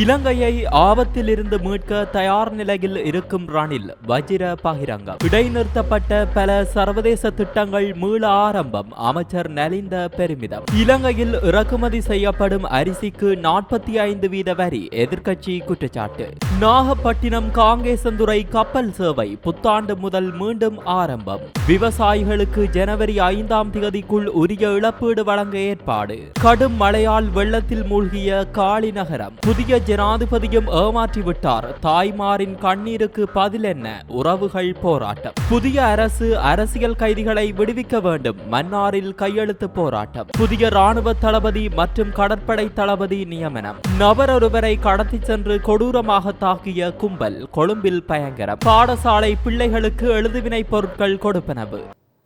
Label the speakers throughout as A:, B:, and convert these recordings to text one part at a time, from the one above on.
A: இலங்கையை ஆபத்திலிருந்து மீட்க தயார் நிலையில் இருக்கும் ரணில் வஜிர பகிரங்கம். இடைநிறுத்தப்பட்ட பல சர்வதேச திட்டங்கள் மீள ஆரம்பம். அமைச்சர் நலிந்த பெருமிதம். இலங்கையில் இறக்குமதி செய்யப்படும் அரிசிக்கு நாற்பத்தி ஐந்து வீத வரி எதிர்க்கட்சி குற்றச்சாட்டு. நாகப்பட்டினம் காங்கேசந்துறை கப்பல் சேவை புத்தாண்டு முதல் மீண்டும் ஆரம்பம். விவசாயிகளுக்கு ஜனவரி ஐந்தாம் தேதிக்குள் உரிய இழப்பீடு வழங்க ஏற்பாடு. கடும் மழையால் வெள்ளத்தில் மூழ்கிய காளி நகரம் புதிய ஜனாதிபதியும் ஏமாற்றிவிட்டார் தாய்மாரின் கண்ணீருக்கு பதில் என்ன? உறவுகள் போராட்டம். புதிய அரசு அரசியல் கைதிகளை விடுவிக்க வேண்டும். மன்னாரில் கையெழுத்து போராட்டம். புதிய ராணுவ தளபதி மற்றும் கடற்படை தளபதி நியமனம். நபர் ஒருவரை கடத்திச் சென்று கொடூரமாக தாக்கிய கும்பல் கொழும்பில் பயங்கரம். பாடசாலை பிள்ளைகளுக்கு எழுதுவினை பொருட்கள் கொடுப்பனவு.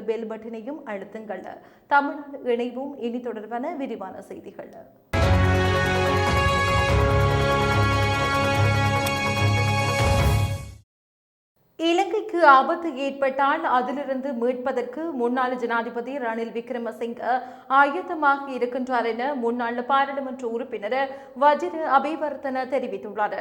B: உள்ள பெல் பட்டனையும் அழுத்துங்கள். தமிழ் இணைவும். இனி தொடர்பான விரிவான செய்திகள். இலங்கைக்கு ஆபத்து ஏற்பட்டால் அதிலிருந்து மீட்பதற்கு முன்னாள் ஜனாதிபதி ரணில் விக்ரமசிங்க ஆயத்தமாக இருக்கின்றார் என முன்னாள் பாராளுமன்ற உறுப்பினர் வஜிர அபிவர்த்தன தெரிவித்துள்ளார்.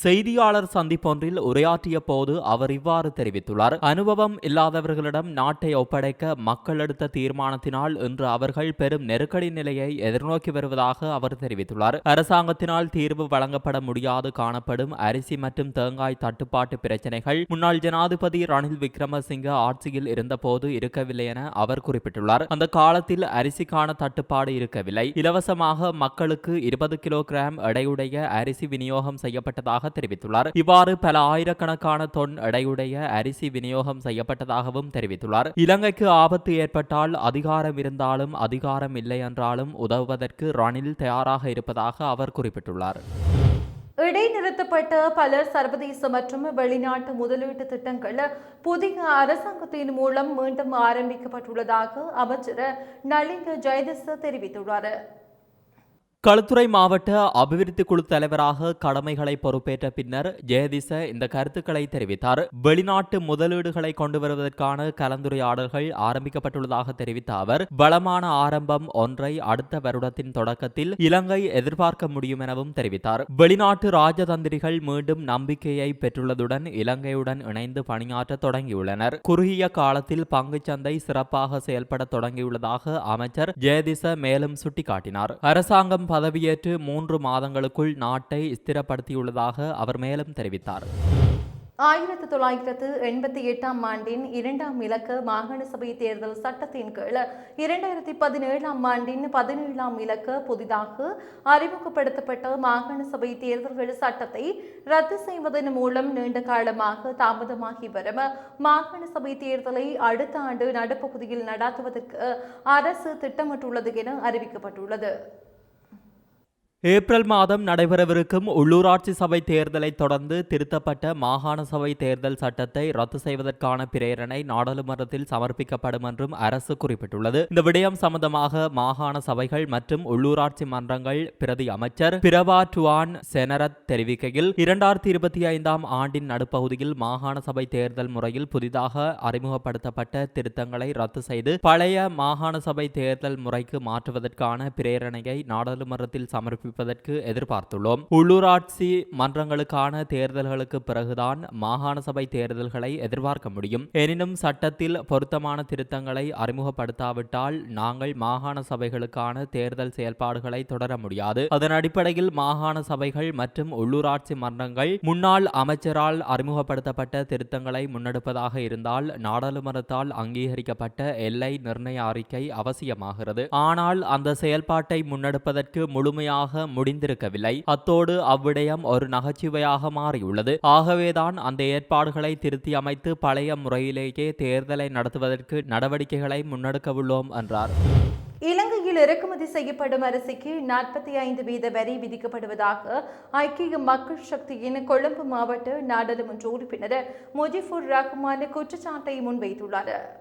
A: செய்தியாளர் சந்திப்பொன்றில் உரையாற்றிய போது அவர் இவ்வாறு தெரிவித்துள்ளார். அனுபவம் இல்லாதவர்களிடம் நாட்டை ஒப்படைக்க மக்கள் எடுத்த தீர்மானத்தினால் இன்று அவர்கள் பெரும் நெருக்கடி நிலையை எதிர்நோக்கி வருவதாக அவர் தெரிவித்துள்ளார். அரசாங்கத்தினால் தீர்வு வழங்கப்பட முடியாது காணப்படும் அரிசி மற்றும் தேங்காய் தட்டுப்பாட்டு பிரச்சினைகள் முன்னாள் ஜனாதிபதி ரணில் விக்ரமசிங்க ஆட்சியில் இருந்தபோது இருக்கவில்லை என அவர் குறிப்பிட்டுள்ளார். அந்த காலத்தில் அரிசிக்கான தட்டுப்பாடு இருக்கவில்லை. இலவசமாக மக்களுக்கு இருபது கிலோகிராம் எடையுடைய அரிசி விநியோகம் செய்யப்பட்டதாக செய்யப்பட்டதாக தெரிவித்துள்ளார். இவ்வாறு பல ஆயிரக்கணக்கான தொன் எடையுடைய அரிசி விநியோகம் செய்யப்பட்டதாகவும் தெரிவித்துள்ளார். இலங்கைக்கு ஆபத்து ஏற்பட்டால் அதிகாரம் இருந்தாலும் அதிகாரம் இல்லை என்றாலும் உதவுவதற்கு ரணில் தயாராக இருப்பதாக அவர் குறிப்பிட்டுள்ளார்.
B: இடைநிறுத்தப்பட்ட பல சர்வதேச மற்றும் வெளிநாட்டு முதலீட்டு திட்டங்கள் புதிய அரசாங்கத்தின் மூலம் மீண்டும் ஆரம்பிக்கப்பட்டுள்ளதாக அமைச்சர் நலிந்த ஜெயதிச தெரிவித்துள்ளார்.
A: களுத்துறை மாவட்ட அபிவிருத்தி குழு தலைவராக கடமைகளை பொறுப்பேற்ற பின்னர் ஜெயதிச இந்த கருத்துக்களை தெரிவித்தார். வெளிநாட்டு முதலீடுகளை கொண்டு வருவதற்கான கலந்துரையாடல்கள் ஆரம்பிக்கப்பட்டுள்ளதாக தெரிவித்த அவர். பலமான ஆரம்பம் ஒன்றை அடுத்த வருடத்தின் தொடக்கத்தில் இலங்கை எதிர்பார்க்க முடியும் எனவும் தெரிவித்தார். வெளிநாட்டு ராஜதந்திரிகள் மீண்டும் நம்பிக்கையை பெற்றுள்ளதுடன் இலங்கையுடன் இணைந்து பணியாற்ற தொடங்கியுள்ளனர். குறுகிய காலத்தில் பங்குச்சந்தை சிறப்பாக செயல்பட தொடங்கியுள்ளதாக அமைச்சர் ஜெயதிச மேலும் சுட்டிக்காட்டினார். அரசாங்கம் பதவியேற்று மூன்று மாதங்களுக்குள் நாட்டை ஸ்திரப்படுத்தியுள்ளதாக அவர் மேலும் தெரிவித்தார்.
B: ஆயிரத்தி தொள்ளாயிரத்து எண்பத்தி எட்டாம் ஆண்டின் இரண்டாம் இலக்க மாகாண சபை தேர்தல் சட்டத்தின் கீழ் இரண்டாயிரத்தி பதினேழாம் ஆண்டின் பதினேழாம் இலக்க புதிதாக அறிமுகப்படுத்தப்பட்ட மாகாண சபை தேர்தல்கள் சட்டத்தை ரத்து செய்வதன் மூலம் நீண்ட காலமாக தாமதமாகி வரும். மாகாண சபை தேர்தலை அடுத்த ஆண்டு நடப்பகுதியில் நடாத்துவதற்கு அரசு திட்டமிட்டுள்ளது என அறிவிக்கப்பட்டுள்ளது.
A: ஏப்ரல் மாதம் நடைபெறவிருக்கும் உள்ளூராட்சி சபை தேர்தலை தொடர்ந்து திருத்தப்பட்ட மாகாண சபை தேர்தல் சட்டத்தை ரத்து செய்வதற்கான பிரேரணை நாடாளுமன்றத்தில் சமர்ப்பிக்கப்படும் என்றும் அரசு குறிப்பிட்டுள்ளது. இந்த விடயம் சம்பந்தமாக மாகாண சபைகள் மற்றும் உள்ளூராட்சி மன்றங்கள் பிரதி அமைச்சர் பிரபா டுவான் செனரத் தெரிவிக்கையில் இரண்டாயிரத்தி இருபத்தி ஐந்தாம் ஆண்டின் நடுப்பகுதியில் மாகாண சபை தேர்தல் முறையில் புதிதாக அறிமுகப்படுத்தப்பட்ட திருத்தங்களை ரத்து செய்து பழைய மாகாண சபை தேர்தல் முறைக்கு மாற்றுவதற்கான பிரேரணையை நாடாளுமன்றத்தில் சமர்ப்பி அறிவிப்பதற்கு எதிர்பார்த்துள்ளோம். உள்ளூராட்சி மன்றங்களுக்கான தேர்தல்களுக்கு பிறகுதான் மாகாண சபை தேர்தல்களை எதிர்பார்க்க முடியும். எனினும் சட்டத்தில் பொருத்தமான திருத்தங்களை அறிமுகப்படுத்தாவிட்டால் நாங்கள் மாகாண சபைகளுக்கான தேர்தல் செயல்பாடுகளை தொடர முடியாது. அதன் அடிப்படையில் மாகாண சபைகள் மற்றும் உள்ளூராட்சி மன்றங்கள் முன்னாள் அமைச்சரால் அறிமுகப்படுத்தப்பட்ட திருத்தங்களை முன்னெடுப்பதாக இருந்தால் நாடாளுமன்றத்தால் அங்கீகரிக்கப்பட்ட எல்லை நிர்ணய அறிக்கை அவசியமாகிறது. ஆனால் அந்த செயல்பாட்டை முன்னெடுப்பதற்கு முழுமையாக முழுமையாக முடிந்திருக்கவில்லை. அத்தோடு அவ்விடயம் ஒரு நகைச்சுவையாக மாறியுள்ளது. ஆகவேதான் அந்த ஏற்பாடுகளை திருத்தி அமைத்து பழைய முறையிலேயே தேர்தலை நடத்துவதற்கு நடவடிக்கைகளை முன்னெடுக்கவுள்ளோம் என்றார்.
B: இலங்கையில் இறக்குமதி செய்யப்படும் அரிசிக்கு நாற்பத்தி ஐந்து வீத வரி விதிக்கப்படுவதாக ஐக்கிய மக்கள் சக்தியின் கொழும்பு மாவட்ட நாடாளுமன்ற உறுப்பினர் முஜிபுர் ரஹ்மான் குற்றச்சாட்டை முன்வைத்துள்ளார்.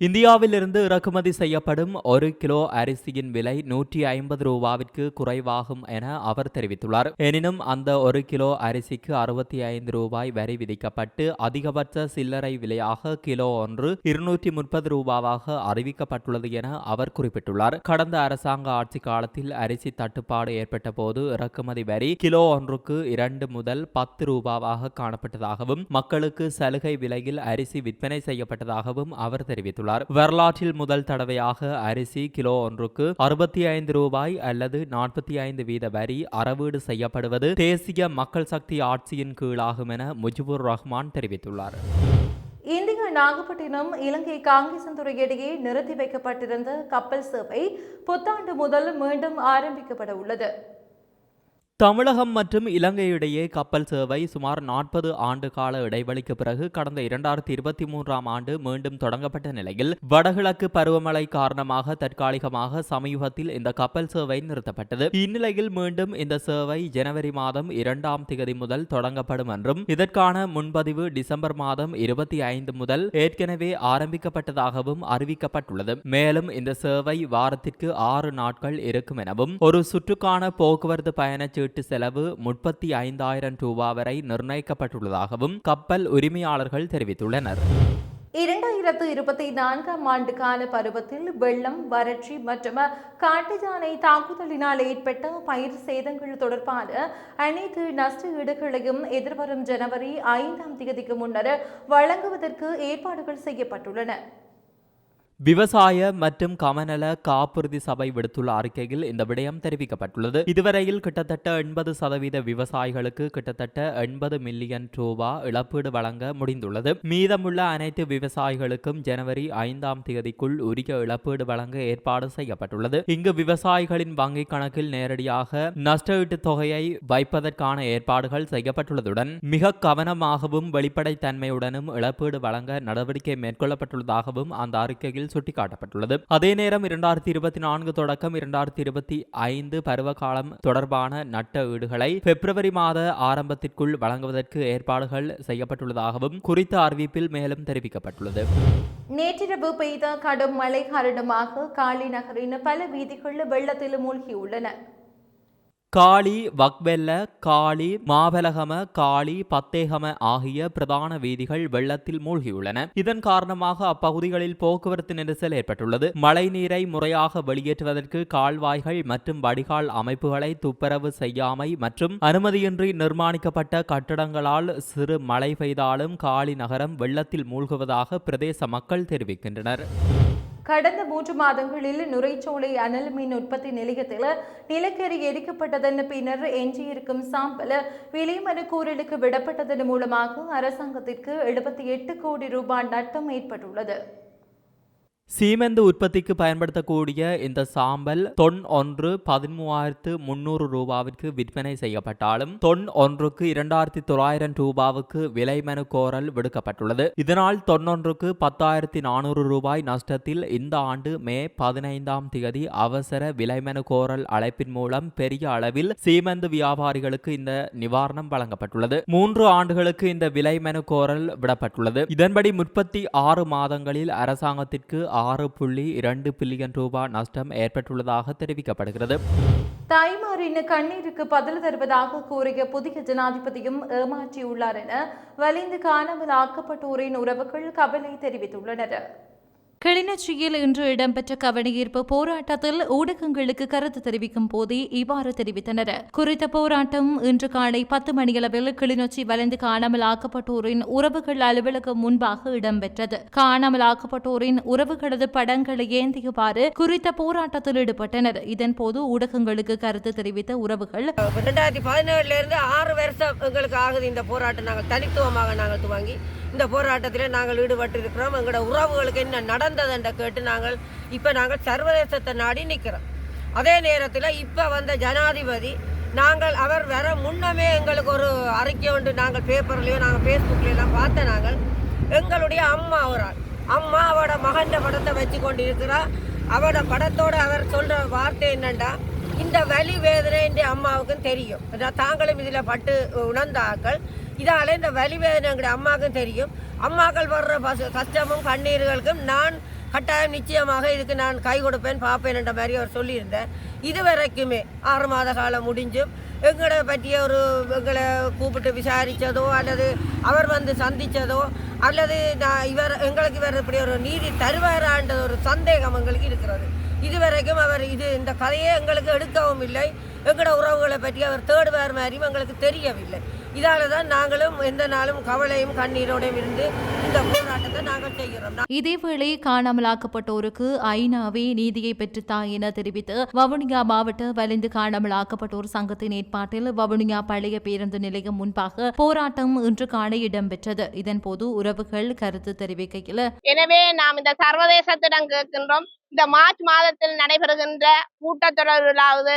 A: இந்தியாவிலிருந்து இறக்குமதி செய்யப்படும் ஒரு கிலோ அரிசியின் விலை நூற்றி ஐம்பது ரூபாவிற்கு குறைவாகும் என அவர் தெரிவித்துள்ளார். எனினும் அந்த ஒரு கிலோ அரிசிக்கு அறுபத்தி ஐந்து ரூபாய் வரி விதிக்கப்பட்டு அதிகபட்ச சில்லறை விலையாக கிலோ ஒன்று இருநூற்றி முப்பது ரூபாவாக அறிவிக்கப்பட்டுள்ளது என அவர் குறிப்பிட்டுள்ளார். கடந்த அரசாங்க ஆட்சி காலத்தில் அரிசி தட்டுப்பாடு ஏற்பட்ட போது இறக்குமதி வரி கிலோ ஒன்றுக்கு இரண்டு முதல் பத்து ரூபாவாக காணப்பட்டதாகவும் மக்களுக்கு சலுகை விலையில் அரிசி விற்பனை செய்யப்பட்டதாகவும் அவர் தெரிவித்துள்ளார். வரலாற்றில் முதல் தடவையாக அரிசி கிலோ ஒன்றுக்கு அறுபத்தி ஐந்து ரூபாய் அல்லது நாற்பத்தி ஐந்து வீத வரி அறவீடு செய்யப்படுவது தேசிய மக்கள் சக்தி ஆட்சியின் கீழாகும் என முஜிபுர் ரஹ்மான் தெரிவித்துள்ளார்.
B: இந்தியா நாகப்பட்டினம் இலங்கை காங்கேசந்துறை இடையே நிறுத்தி வைக்கப்பட்டிருந்த கப்பல் சேவை புத்தாண்டு முதல் மீண்டும் ஆரம்பிக்கப்பட உள்ளது.
A: தமிழகம் மற்றும் இலங்கையிடையே கப்பல் சேவை சுமார் நாற்பது ஆண்டு கால இடைவெளிக்கு பிறகு கடந்த இரண்டாயிரத்தி இருபத்தி மூன்றாம் ஆண்டு மீண்டும் தொடங்கப்பட்ட நிலையில் வடகிழக்கு பருவமழை காரணமாக தற்காலிகமாக சமீபத்தில் இந்த கப்பல் சேவை நிறுத்தப்பட்டது. இந்நிலையில் மீண்டும் இந்த சேவை ஜனவரி மாதம் இரண்டாம் திகதி முதல் தொடங்கப்படும் என்றும் இதற்கான முன்பதிவு டிசம்பர் மாதம் இருபத்தி ஐந்து முதல் ஏற்கனவே ஆரம்பிக்கப்பட்டதாகவும் அறிவிக்கப்பட்டுள்ளது. மேலும் இந்த சேவை வாரத்திற்கு ஆறு நாட்கள் இருக்கும் எனவும் ஒரு சுற்றுக்கான போக்குவரத்து பயணச் சீட்டு செலவு முப்பத்தி ஐந்தாயிரம் ரூபாய் வரை நிர்ணயிக்கப்பட்டுள்ளதாகவும் கப்பல் உரிமையாளர்கள் தெரிவித்துள்ளனர்.
B: இரண்டாயிரத்து இருபத்தி நான்காம் ஆண்டுக்கான பருவத்தில் வெள்ளம் வறட்சி மற்றும் காட்டு யானை தாக்குதலினால் ஏற்பட்ட பயிர் சேதங்கள் தொடர்பான அனைத்து நஷ்ட ஈடுகளையும் எதிர்வரும் ஜனவரி ஐந்தாம் தேதிக்கு முன்னர் வழங்குவதற்கு ஏற்பாடுகள் செய்யப்பட்டுள்ளன.
A: விவசாய மற்றும் கமநல காப்புறுதி சபை விடுத்துள்ள அறிக்கையில் இந்த விடயம் தெரிவிக்கப்பட்டுள்ளது. இதுவரையில் கிட்டத்தட்ட எண்பது சதவீத விவசாயிகளுக்கு கிட்டத்தட்ட எண்பது மில்லியன் ரூபா இழப்பீடு வழங்க முடிந்துள்ளது. மீதமுள்ள அனைத்து விவசாயிகளுக்கும் ஜனவரி ஐந்தாம் தேதிக்குள் உரிய இழப்பீடு வழங்க ஏற்பாடு செய்யப்பட்டுள்ளது. இங்கு விவசாயிகளின் வங்கிக் கணக்கில் நேரடியாக நஷ்டஈட்டு தொகையை வைப்பதற்கான ஏற்பாடுகள் செய்யப்பட்டுள்ளதுடன் மிக கவனமாகவும் வெளிப்படைத்தன்மையுடனும் இழப்பீடு வழங்க நடவடிக்கை மேற்கொள்ளப்பட்டுள்ளதாகவும் அந்த அறிக்கையில் சுட்டிக்காட்டப்பட்டுள்ளது. அதே நேரம் இரண்டாயிரத்தி இருபத்தி நான்கு தொடக்கம் இரண்டாயிரத்தி இருபத்தி ஐந்து பருவகாலம் தொடர்பான நட்ட ஈடுகளை பிப்ரவரி மாத ஆரம்பத்திற்குள் வழங்குவதற்கு ஏற்பாடுகள் செய்யப்பட்டுள்ளதாகவும் குறித்த அறிவிப்பில் மேலும் தெரிவிக்கப்பட்டுள்ளது.
B: நேற்றிரவு பெய்த கடும் மழை காரணமாக காலி நகரின் பல வீதிகள் வெள்ளத்தில் மூழ்கியுள்ளன.
A: காளி வக்வெல்ல காளி மாவலகம காளி பத்தேகம ஆகிய பிரதான வீதிகள் வெள்ளத்தில் மூழ்கியுள்ளன. இதன் காரணமாக அப்பகுதிகளில் போக்குவரத்து நெரிசல் ஏற்பட்டுள்ளது. மழை நீரை முறையாக வெளியேற்றுவதற்கு கால்வாய்கள் மற்றும் வடிகால் அமைப்புகளை துப்புரவு செய்யாமை மற்றும் அனுமதியின்றி நிர்மாணிக்கப்பட்ட கட்டடங்களால் சிறு மழை பெய்தாலும் காளி நகரம் வெள்ளத்தில் மூழ்குவதாக பிரதேச மக்கள் தெரிவிக்கின்றனர்.
B: கடந்த மூன்று மாதங்களில் நுரைச்சோலை அனல் மின் உற்பத்தி நிலையத்தில் நிலக்கரி எரிக்கப்பட்டதன் பின்னர் எஞ்சியிருக்கும் சாம்பல் விலைமனுக்கூறலுக்கு விடப்பட்டதன் மூலமாக அரசாங்கத்திற்கு எழுபத்தி எட்டு கோடி ரூபாய் நட்டம் ஏற்பட்டுள்ளது.
A: சீமெந்து உற்பத்திக்கு பயன்படுத்தக்கூடிய இந்த சாம்பல் தொன் ஒன்று பதிமூவாயிரத்து முன்னூறு ரூபாவிற்கு விற்பனை செய்யப்பட்டாலும் தொன் ஒன்றுக்கு இரண்டாயிரத்தி தொள்ளாயிரம் ரூபாவுக்கு விலை மனு கோரல் விடுக்கப்பட்டுள்ளது. இதனால் தொன்னொன்றுக்கு பத்தாயிரத்தி நானூறு ரூபாய் நஷ்டத்தில் இந்த ஆண்டு மே பதினைந்தாம் தேதி அவசர விலை மனு கோரல் அழைப்பின் மூலம் பெரிய அளவில் சீமெந்து வியாபாரிகளுக்கு இந்த நிவாரணம் வழங்கப்பட்டுள்ளது. மூன்று ஆண்டுகளுக்கு இந்த விலை மனு கோரல் விடப்பட்டுள்ளது. இதன்படி முப்பத்தி ஆறு மாதங்களில் அரசாங்கத்திற்கு ஆறு புள்ளி இரண்டு பில்லியன் ரூபாய் நஷ்டம் ஏற்பட்டுள்ளதாக தெரிவிக்கப்படுகிறது.
B: தாய்மாரின் கண்ணீருக்கு பதில் தருவதாக கூறிய புதிய ஜனாதிபதியும் ஏமாற்றியுள்ளார் என வலிந்து காணாமல் ஆக்கப்பட்டோரின் உறவுகள் கவலை தெரிவித்துள்ளனர். கிளிநொச்சியில் இன்று இடம்பெற்ற கவனஈர்ப்பு போராட்டத்தில் ஊடகங்களுக்கு கருத்து தெரிவிக்கும் போதே இவ்வாறு தெரிவித்தனர். குறித்த போராட்டம் இன்று காலை பத்து மணியளவில் கிளிநொச்சி வளைந்து காணாமல் ஆக்கப்பட்டோரின் உறவுகள் அலுவலகம் முன்பாக இடம்பெற்றது. காணாமல் ஆக்கப்பட்டோரின் உறவுகளது படங்களை ஏந்தியவாறு குறித்த போராட்டத்தில் ஈடுபட்டனர். இதன்போது ஊடகங்களுக்கு கருத்து தெரிவித்த உறவுகள்
C: ரெண்டாயிரத்தி பதினேழுல இருந்து ஆறு வருஷம் எங்களுக்கு ஆகுது இந்த போராட்டம். நாங்கள் தனித்துவமாக நாங்கள் துவங்கி இந்த போராட்டத்தில் நாங்கள் ஈடுபட்டு இருக்கிறோம் எங்களோட உறவுகளுக்கு என்ன நடந்ததுன்ற கேட்டு நாங்கள் இப்போ நாங்கள் சர்வதேசத்தை நாடி நிற்கிறோம் அதே நேரத்தில் இப்போ வந்த ஜனாதிபதி நாங்கள் அவர் வர முன்னமே எங்களுக்கு ஒரு அறிக்கை ஒன்று நாங்கள் பேப்பர்லேயோ நாங்கள் ஃபேஸ்புக்லேயோ எல்லாம் பார்த்த நாங்கள் எங்களுடைய அம்மா ஒரு ஆள். அம்மா அவட மகன் படத்தை வச்சு கொண்டு இருக்கிறார் அவட படத்தோட அவர் சொல்கிற வார்த்தை என்னென்னா இந்த வலி வேதனை என்ற அம்மாவுக்கும் தெரியும். தாங்களும் இதில் பட்டு உணர்ந்தாக்கள் இதால் இந்த வலிவேதனை எங்களுடைய அம்மாவுக்கும் தெரியும். அம்மாக்கள் வர்ற பசு கஷ்டமும் கண்ணீர்களுக்கும் நான் கட்டாயம் நிச்சயமாக இதுக்கு நான் கை கொடுப்பேன் பார்ப்பேன் என்ற மாதிரி அவர் சொல்லியிருந்தார். இதுவரைக்குமே ஆறு மாத காலம் முடிஞ்சும். எங்களை பற்றிய ஒரு எங்களை கூப்பிட்டு விசாரித்ததோ அல்லது அவர் வந்து சந்தித்ததோ அல்லது நான் இவர் எங்களுக்கு இவர் இப்படி ஒரு நீதி தருவாரான்ற ஒரு சந்தேகம் எங்களுக்கு இருக்கிறது. இதுவரைக்கும் அவர் இது இந்த கதையை எங்களுக்கு எடுக்கவும் இல்லை. எங்களோட உறவுகளை பற்றி அவர் தேடுவார் மாதிரியும் எங்களுக்கு தெரியவில்லை. இதால தான் நாங்களும் எந்த நாளும் கவலையும் கண்ணீரோடையும் இருந்து இந்த போராட்டத்தை நாங்கள் செய்கிறோம்.
B: இதேவேளை காணாமலாக்கப்பட்டோருக்கு ஐநாவே நீதியை பெற்றுத்தா என தெரிவித்து வவுனியா மாவட்ட வலிந்து காணாமலாக்கப்பட்டோர் சங்கத்தின் ஏற்பாட்டில் வவுனியா பழைய பேருந்து நிலையம் முன்பாக போராட்டம் இன்று காலை இடம்பெற்றது. இதன்போது உறவுகள் கருத்து தெரிவிக்கையில்
D: எனவே நாம் இந்த சர்வதேசத்திடம் கேட்கின்றோம். இந்த மார்ச் மாதத்தில் நடைபெறுகின்ற கூட்டத்தொடரிலாவது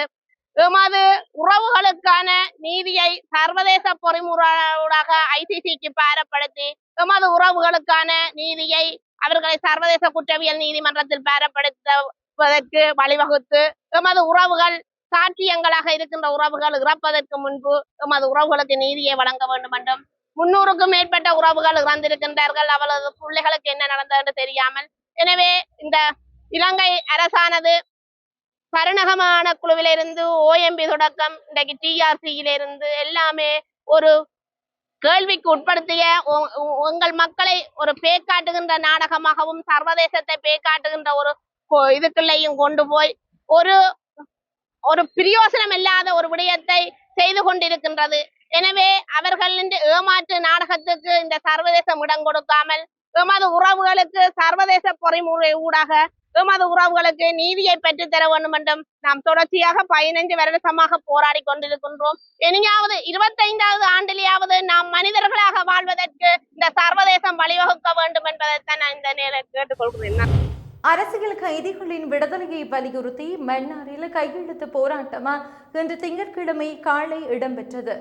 D: எமது உறவுகளுக்கான நீதியை சர்வதேச பொறிமுறையூடாக ஐசிசிக்கு பாரப்படுத்தி எமது உறவுகளுக்கான நீதியை அவர்களை சர்வதேச குற்றவியல் நீதிமன்றத்தில் பாரப்படுத்துவதற்கு வழிவகுத்து எமது உறவுகள் சாட்சியங்களாக இருக்கின்ற உறவுகள் இறப்பதற்கு முன்பு எமது உறவுகளுக்கு நீதியை வழங்க வேண்டும் என்றும் முன்னூறுக்கும் மேற்பட்ட உறவுகள் இறந்திருக்கின்றார்கள் அவளது பிள்ளைகளுக்கு என்ன நடந்தது என்று தெரியாமல். எனவே இந்த இலங்கை அரசானது பரணகமான குழுவிலிருந்து ஓஎம்பி தொடக்கம் இன்றைக்கு டிஆர்சியிலிருந்து எல்லாமே ஒரு கேள்விக்கு உட்படுத்திய உங்கள் மக்களை ஒரு பேக்காட்டுகின்ற நாடகமாகவும் சர்வதேசத்தை பேக்காட்டுகின்ற ஒரு கொ- கொண்டு போய் ஒரு ஒரு பிரயோசனம் இல்லாத ஒரு விடயத்தை செய்து கொண்டிருக்கின்றது. எனவே அவர்களின் ஏமாற்று நாடகத்துக்கு இந்த சர்வதேசம் இடம் கொடுக்காமல் எமது உறவுகளுக்கு சர்வதேச பொறிமுறை ஊடாக எமது உறவுகளுக்கு நீதியை பெற்றுத்தர வேண்டும் என்றும் நாம் தொடர்ச்சியாக பதினைந்து வருடமாக போராடி கொண்டிருக்கின்றோம். இனியாவது இருபத்தைந்தாவது ஆண்டிலேயாவது நாம் மனிதர்களாக வாழ்வதற்கு இந்த சர்வதேசம் வழிவகுக்க வேண்டும் என்பதைத்தான் நான் இந்த நேரம் கேட்டுக்கொள்கிறேன்.
B: அரசியல் கைதிகளின் விடுதலையை வலியுறுத்தி மன்னாரில் கையெழுத்து போராட்டமா? இன்று திங்கட்கிழமை காலை இடம்பெற்றது.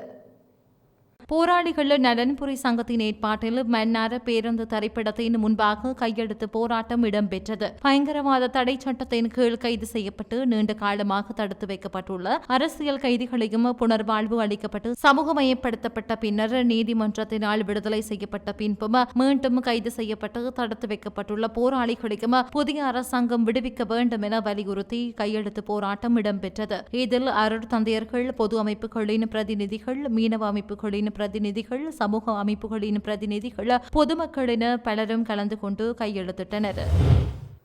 B: போராளிகள் நலன்புரி சங்கத்தின் ஏற்பாட்டில் மன்னார பேருந்து தரிப்பிடத்தின் முன்பாக கையெழுத்து போராட்டம் இடம்பெற்றது. பயங்கரவாத தடை சட்டத்தின் கீழ் கைது செய்யப்பட்டு நீண்ட காலமாக தடுத்து வைக்கப்பட்டுள்ள அரசியல் கைதிகளையும் புனர்வாழ்வு அளிக்கப்பட்டு சமூகமயப்படுத்தப்பட்ட பின்னர் நீதிமன்றத்தினால் விடுதலை செய்யப்பட்ட பின்பும் மீண்டும் கைது செய்யப்பட்டு தடுத்து வைக்கப்பட்டுள்ள போராளிகளையும் புதிய அரசாங்கம் விடுவிக்க வேண்டும் என வலியுறுத்தி கையெழுத்து போராட்டம் இடம்பெற்றது. இதில் அருள் தந்தையர்கள் பொது அமைப்புகளின் பிரதிநிதிகள் மீனவ அமைப்புகளின் பிரதிநிதிகள் சமூக அமைப்புகளின் பிரதிநிதிகள் பொதுமக்களின் பலரும் கலந்து கொண்டு கையெழுத்திட்டனர்.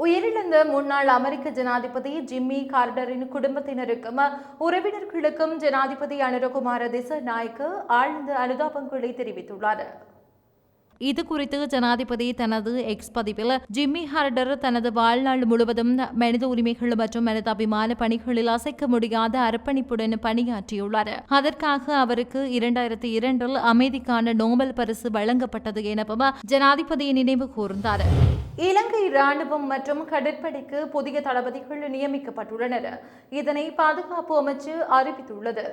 B: உயிரிழந்த முன்னாள் அமெரிக்க ஜனாதிபதி ஜிம்மி கார்டரின் குடும்பத்தினருக்கும் உறவினர்களுக்கும் ஜனாதிபதி அனுரகுமார திசநாயக்கு ஆழ்ந்த அனுதாபங்களை தெரிவித்துள்ளார். இது குறித்து ஜனாதிபதி தனது எக்ஸ் பதிவில் ஜிம்மி ஹார்டர் தனது வாழ்நாள் முழுவதும் மனித உரிமைகள் மற்றும் மனிதாபிமான பணிகளில் அசைக்க முடியாத அர்ப்பணிப்புடன் பணியாற்றியுள்ளார். அதற்காக அவருக்கு இரண்டாயிரத்தி இரண்டில் அமைதிக்கான நோபல் பரிசு வழங்கப்பட்டது எனவும் ஜனாதிபதி நினைவு கூர்ந்தார். இலங்கை ராணுவம் மற்றும் கடற்படைக்கு புதிய தளபதிகள் நியமிக்கப்பட்டுள்ளனர். இதனை பாதுகாப்பு அமைச்சு அறிவித்துள்ளது.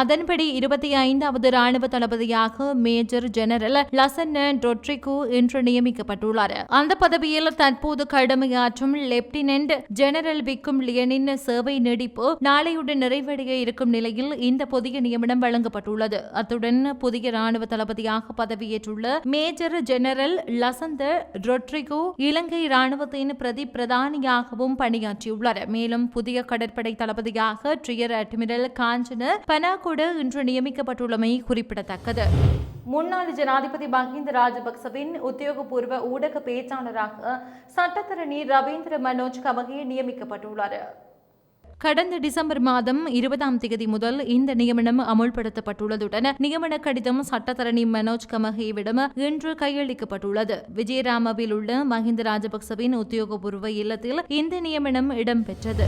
B: அதன்படி இருபத்தி ஐந்தாவது ராணுவ தளபதியாக மேஜர் ஜெனரல் லசன்ன ரொட்ரிகோ இன்று நியமிக்கப்பட்டுள்ளார். அந்த பதவியில் தற்போது கடமையாற்றும் லெப்டினன்ட் ஜெனரல் விக்கும் லியனின் சேவை நீடிப்பு நாளையுடன் நிறைவடைய இருக்கும் நிலையில் இந்த புதிய நியமனம் வழங்கப்பட்டுள்ளது. அத்துடன் புதிய ராணுவ தளபதியாக பதவியேற்றுள்ள மேஜர் ஜெனரல் லசந்த ரொட்ரிகோ இலங்கை ராணுவத்தின் பிரதி பிரதானியாகவும் பணியாற்றியுள்ளார். மேலும் புதிய கடற்படை தளபதியாக ட்ரியர் அட்மிரல் காஞ்சன கூட இன்று நியமிக்கப்பட்டுள்ளமை குறிப்பிடத்தக்கது. முன்னாள் ஜனாதிபதி மஹிந்த ராஜபக்சவின் உத்தியோகபூர்வ ஊடக பேச்சாளராக சட்டத்தரணி ரவீந்திர மனோஜ் கமகே நியமிக்கப்பட்டுள்ளார். கடந்த டிசம்பர் மாதம் இருபதாம் தேதி முதல் இந்த நியமனம் அமுல்படுத்தப்பட்டுள்ளதுடன் நியமன கடிதம் சட்டத்தரணி மனோஜ் கமகேவிடம் இன்று கையளிக்கப்பட்டுள்ளது. விஜயராமவில் உள்ள மஹிந்த ராஜபக்சவின் உத்தியோகபூர்வ இல்லத்தில் இந்த நியமனம் இடம்பெற்றது.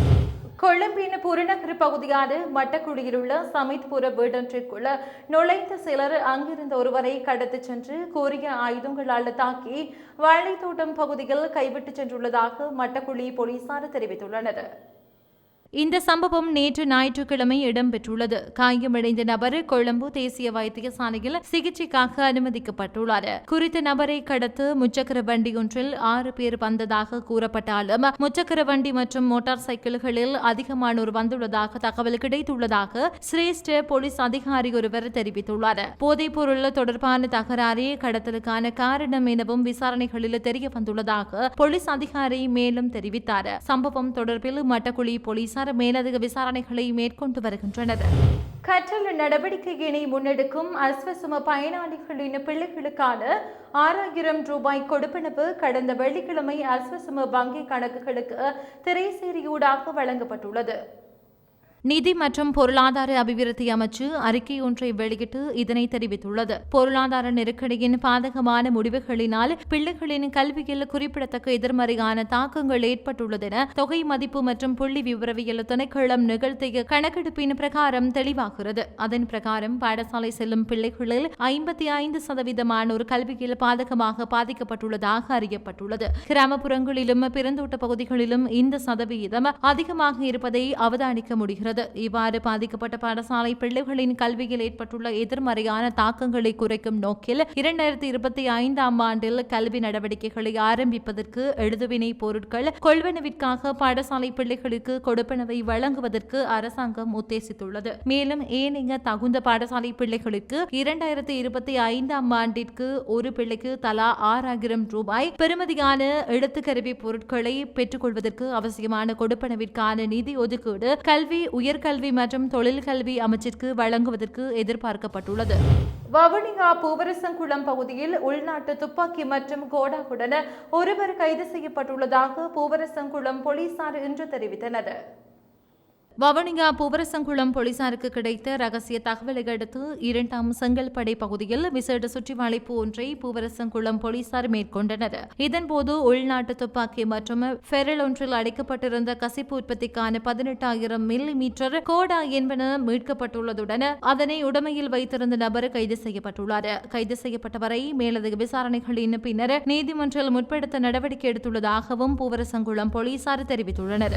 B: கொழும்பின் புறநகர் பகுதியான மட்டக்குடியில் உள்ள சமித்புர வீடொன்றிற்குள்ள நுழைந்த சிலர் அங்கிருந்த ஒருவரை கடத்திச் சென்று கூறிய ஆயுதங்களால் தாக்கி வாழைத்தோட்டம் பகுதியில் கைவிட்டுச் சென்றுள்ளதாக மட்டக்குழி போலீசார் தெரிவித்துள்ளனர். இந்த சம்பவம் நேற்று ஞாயிற்றுக்கிழமை இடம்பெற்றுள்ளது. காயமடைந்த நபர் கொழும்பு தேசிய வைத்தியசாலையில் சிகிச்சைக்காக அனுமதிக்கப்பட்டுள்ளார். குறித்த நபரை கடத்து முச்சக்கர வண்டி ஒன்றில் ஆறு பேர் வந்ததாக கூறப்பட்டாலும் முச்சக்கர வண்டி மற்றும் மோட்டார் சைக்கிள்களில் அதிகமானோர் வந்துள்ளதாக தகவல் கிடைத்துள்ளதாக சிரேஷ்ட போலீஸ் அதிகாரி ஒருவர் தெரிவித்துள்ளார். போதைப் பொருள் தொடர்பான தகராறே கடத்தலுக்கான காரணம் எனவும் விசாரணைகளில் தெரிய வந்துள்ளதாக போலீஸ் அதிகாரி மேலும் தெரிவித்தார். சம்பவம் தொடர்பில் மட்டக்குழி போலீசார் மேலதிக விசாரணைகளை மேற்கொண்டு வருகின்றனர். கற்றல் நடவடிக்கையினை முன்னெடுக்கும் அஸ்வசம பயனாளிகளின் பிள்ளைகளுக்கான ஆறாயிரம் ரூபாய் கொடுப்பனவு கடந்த வெள்ளிக்கிழமை அஸ்வசும வங்கி கணக்குகளுக்கு திரைசேரியூடாக வழங்கப்பட்டுள்ளது. நிதி மற்றும் பொருளாதார அபிவிருத்தி அமைச்சு அறிக்கை ஒன்றை வெளியிட்டு இதனை தெரிவித்துள்ளது. பொருளாதார நெருக்கடியின் பாதகமான முடிவுகளினால் பிள்ளைகளின் கல்வியில் குறிப்பிடத்தக்க எதிர்மறையான தாக்கங்கள் ஏற்பட்டுள்ளது என தொகை மதிப்பு மற்றும் புள்ளி விவரவியல் திணைக்களம் நிகழ்த்திய கணக்கெடுப்பின் பிரகாரம் தெளிவாகிறது. அதன் பிரகாரம் பாடசாலை செல்லும் பிள்ளைகளில் ஐம்பத்தி ஐந்து சதவீதமானோர் கல்வியில் பாதகமாக பாதிக்கப்பட்டுள்ளதாக அறியப்பட்டுள்ளது. கிராமப்புறங்களிலும் பெருந்தோட்ட பகுதிகளிலும் இந்த சதவீதம் அதிகமாக இருப்பதை அவதானிக்க முடிகிறது. இவ்வாறு பாதிக்கப்பட்ட பாடசாலை பிள்ளைகளின் கல்வியில் ஏற்பட்டுள்ள எதிர்மறையான தாக்கங்களை குறைக்கும் நோக்கில் இரண்டாயிரத்தி இருபத்தி ஐந்தாம் ஆண்டில் கல்வி நடவடிக்கைகளை ஆரம்பிப்பதற்கு எழுதுவினை பொருட்கள் கொள்வனவிற்காக பாடசாலை பிள்ளைகளுக்கு கொடுப்பனவை வழங்குவதற்கு அரசாங்கம் உத்தேசித்துள்ளது. மேலும் ஏனைய தகுந்த பாடசாலை பிள்ளைகளுக்கு இரண்டாயிரத்தி இருபத்தி ஐந்தாம் ஆண்டிற்கு ஒரு பிள்ளைக்கு தலா ஆறாயிரம் ரூபாய் பெறுமதியான எழுத்துக்கருவி பொருட்களை பெற்றுக்கொள்வதற்கு அவசியமான கொடுப்பனவிற்கான நிதி ஒதுக்கீடு கல்வி உயர்கல்வி மற்றும் தொழில்கல்வி அமைச்சிற்கு வழங்குவதற்கு எதிர்பார்க்கப்பட்டுள்ளது. வவுனியா பூவரசங்குளம் பகுதியில் உள்நாட்டு துப்பாக்கி மற்றும் கோடாவுடன் ஒருவர் கைது செய்யப்பட்டுள்ளதாக பூவரசங்குளம் போலீசார் இன்று தெரிவித்தனர். வவனியா பூவரசங்குளம் போலீசாருக்கு கிடைத்த ரகசிய தகவலை அடுத்து இரண்டாம் செங்கல்படை பகுதியில் விசேட சுற்றிவளைப்பு ஒன்றை பூவரசங்குளம் போலீசார் மேற்கொண்டனர். இதன்போது உள்நாட்டு துப்பாக்கி மற்றும் ஃபெரல் ஒன்றில் அடைக்கப்பட்டிருந்த கசிப்பு உற்பத்திக்கான பதினெட்டாயிரம் மில்லி மீட்டர் கோடா என்பன மீட்கப்பட்டுள்ளதுடன் அதனை உடமையில் வைத்திருந்த நபர் கைது செய்யப்பட்டுள்ளார். கைது செய்யப்பட்டவரை மேலதிக விசாரணைகளின் பின்னர் நீதிமன்றில் முற்படுத்த நடவடிக்கை எடுத்துள்ளதாகவும் பூவரசங்குளம் போலீசார் தெரிவித்துள்ளனர்.